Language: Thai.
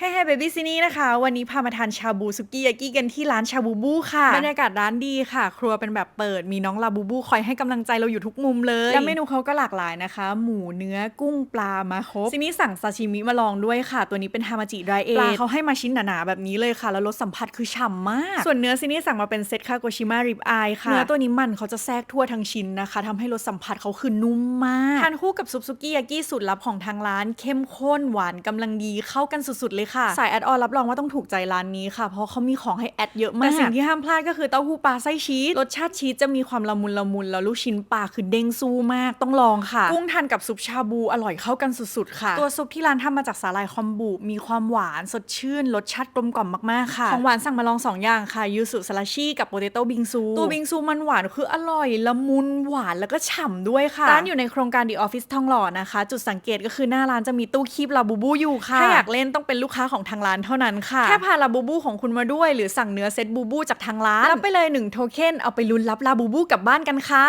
เฮ้เฮ้เบบี้ซินี่นะคะ วันนี้พามาทานชาบูสุกี้ยากิกันที่ร้านชาบูบูค่ะ บรรยากาศร้านดีค่ะ ครัวเป็นแบบเปิด มีน้องลาบูบูคอยให้กำลังใจเราอยู่ทุกมุมเลย แล้วเมนูเขาก็หลากหลายนะคะ หมูเนื้อกุ้งปลามาครบซินี่สั่งซาชิมิมาลองด้วยค่ะ ตัวนี้เป็นฮามาจิไรเอปลาเขาให้มาชิ้นหนาๆแบบนี้เลยค่ะ แล้วรสสัมผัสคือฉ่ำมาก ส่วนเนื้อซินี่สั่งมาเป็นเซตคาโกชิมาริบอายค่ะ เนื้อตัวนี้มันเขาจะแทรกทั่วทั้งชิ้นนะคะทำให้รสสัมผัสเขาคือนุ่มมาก ทานคู่กับซุปซุกี้ยากิสูตรลับของทางร้าน เข้มข้นหวานกำลังดีเข้ากันสุดๆเลยค่ะ สายแอดออนรับรองว่าต้องถูกใจร้านนี้ค่ะ เพราะเขามีของให้แอดเยอะมาก แต่สิ่งที่ห้ามพลาดก็คือเต้าหู้ปลาไส้ชีส รสชาติชีสจะมีความละมุนละมุนแล้วลูกชิ้นปลาคือเด้งสู้มาก ต้องลองค่ะ กุ้งทานกับซุปชาบูอร่อยเข้ากันสุดๆ ค่ะ ตัวซุปที่ร้านทำมาจากสาหร่ายคอมบุมีความหวานสดชื่น รสชาติกลมกล่อมมากๆ ค่ะ ของหวานสั่งมาลองสองอย่างค่ะ ยูสุสลัชชี่กับโปเตโต้บิงซู ตัวบิงซูมันหวานคืออร่อยละมุนหวานแล้วก็ฉ่ำด้วยค่ะ ร้านอยู่ในโครงการดีออฟฟิศทองหล่อนะคะ จุดสังเกตก็คือหน้าร้านจะมีตู้คีบลาบูบูอยู่ค่ะ ถ้าอยากเล่นต้องเป็นลูกค้าของทางร้านเท่านั้นค่ะ แค่พาลาบูบูของคุณมาด้วย หรือสั่งเนื้อเซตบูบูจากทางร้านรับไปเลยหนึ่งโทเค็นเอาไปลุ้นรับลาบูบูกลับบ้านกันค่ะ